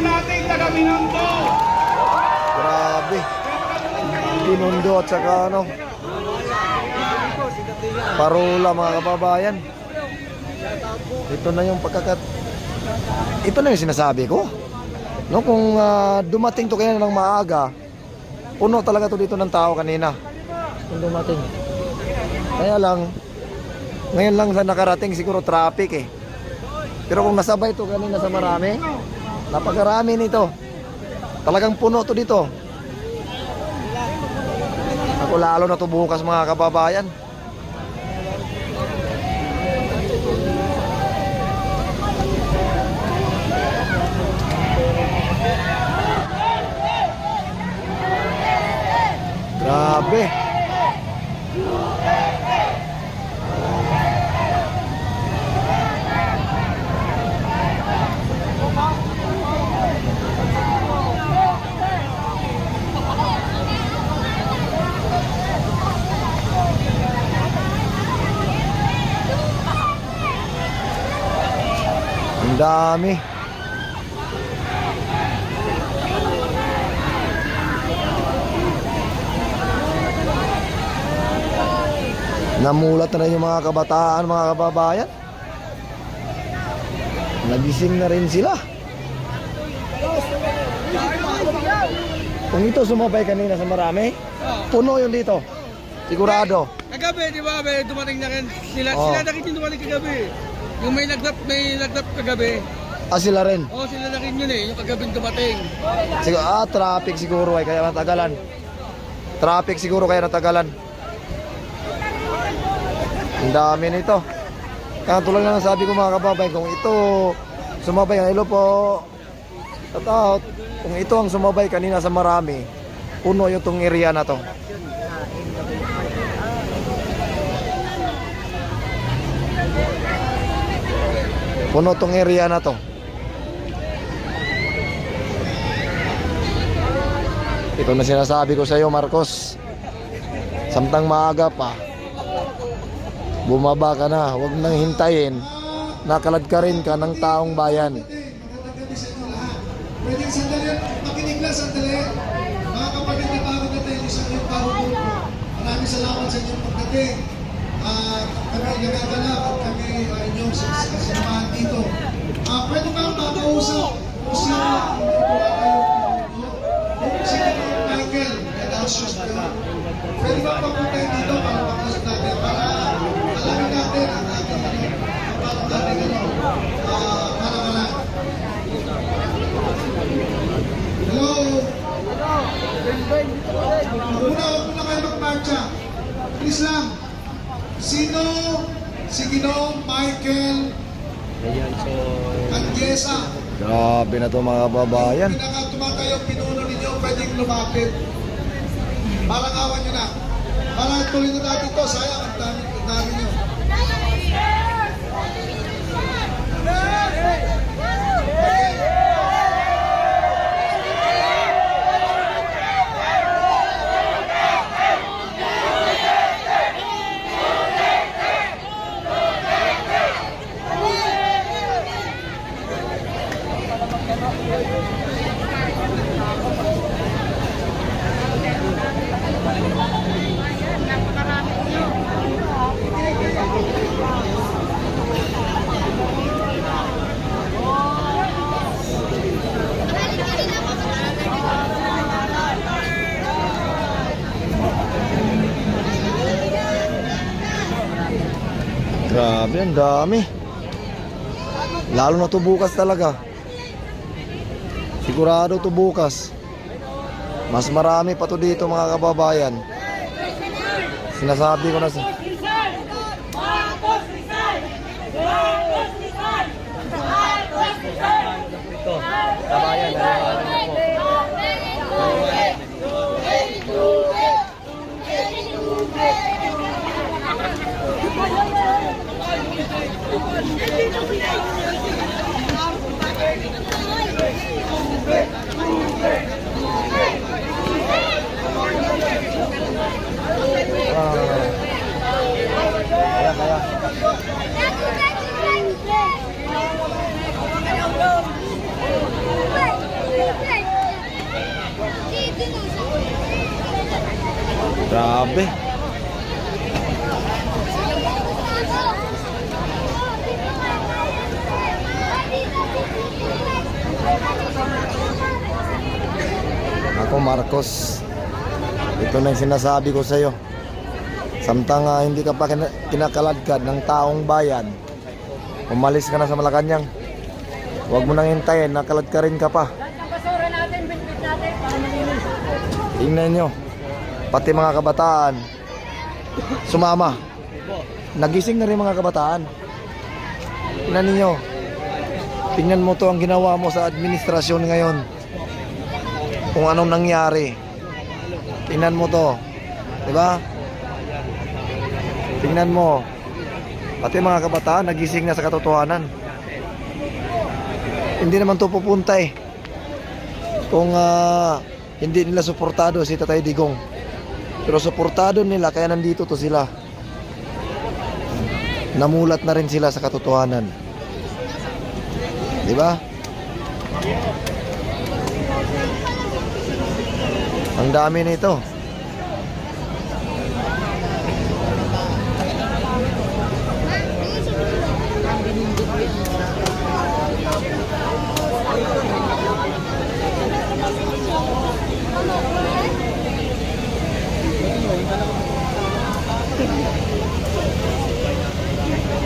natin taga Binondo. Grabe. Binondo at saka ano. Parola mga kababayan. Ito na yung pagkakat... Ito na yung sinasabi ko. No, kung ah, dumating to kaya ng maaga, puno talaga to dito ng tao kanina. Kung dumating. Kaya lang, ngayon lang sa nakarating siguro traffic eh. Pero kung nasabay to kanina sa marami, napakarami nito. Talagang puno to dito. Ako lalo na to bukas mga kababayan. Grabe. Ang dami. Namulat na rin yung mga kabataan, mga kababayan. Nagising na rin sila. Kung ito sumabay kanina sa marami, puno yun dito. Sigurado. Kagabi, di ba, may dumating na rin. Sila, Oo. sila na rin yung dumating kagabi. Yung may naglap, may naglap kagabi. Ah, sila rin. Oo, sila na rin yun eh, yung kagabi dumating. Siguro, ah, traffic siguro ay kaya natagalan. Traffic siguro kaya natagalan. Ang dami nito. Kaya tulad na sabi ko mga kababayan, kung ito sumabay, hello po, tatout, kung ito ang sumabay kanina sa marami, puno yung tong area na to. Puno tong area na to. Ito na sinasabi ko sa iyo, Marcos. Samtang maaga pa, bumaba ka na. Huwag nang hintayin. Nakalad ka rin ka ng taong bayan. Pwedeng sandali, makinig lang sandali. Mga kapatid na bago na tayo sa inyong Maraming salamat sa inyong pagdating. Ah, kami nagagalak at kami uh, inyong samahan dito. Ah, pwede ba makausap kung sino ang kukuha kayo kung sino ang Michael Edacios kayo. Pwede ba papuntahin dito para makausap natin para alamin natin ang ating ano, ang ating ano, ah, para Hello? Muna, huwag muna kayo magmarcha. Please lang. Sino si Ginong Michael Angiesa? Grabe na to mga kababayan. Pinakatumatayo pinuno ninyo, pwedeng lumapit. Parang awan nyo na. Para tuloy na natin to. Sayang, ang dami, ang dami nyo. Grabe, ang dami. Lalo na to bukas talaga. Sigurado to bukas. Mas marami pa to dito mga kababayan. Sinasabi ko na sa... Kaya, Grabe. Ako Marcos. Ito na yung sinasabi ko sa iyo. Samtang ah, hindi ka pa kina- kinakaladkad ng taong bayan, umalis ka na sa Malacanang. Huwag mo nang hintayin, nakalad ka rin ka pa. Tingnan nyo, pati mga kabataan, sumama. Nagising na rin mga kabataan. Tingnan ninyo, tingnan mo to ang ginawa mo sa administrasyon ngayon. Kung anong nangyari. Tingnan mo to. Di ba? Tingnan mo. Pati mga kabataan nagising na sa katotohanan. Hindi naman to pupunta eh. Kung ah, hindi nila suportado si Tatay Digong. Pero suportado nila kaya nandito to sila. Namulat na rin sila sa katotohanan. Di ba? Ang dami nito.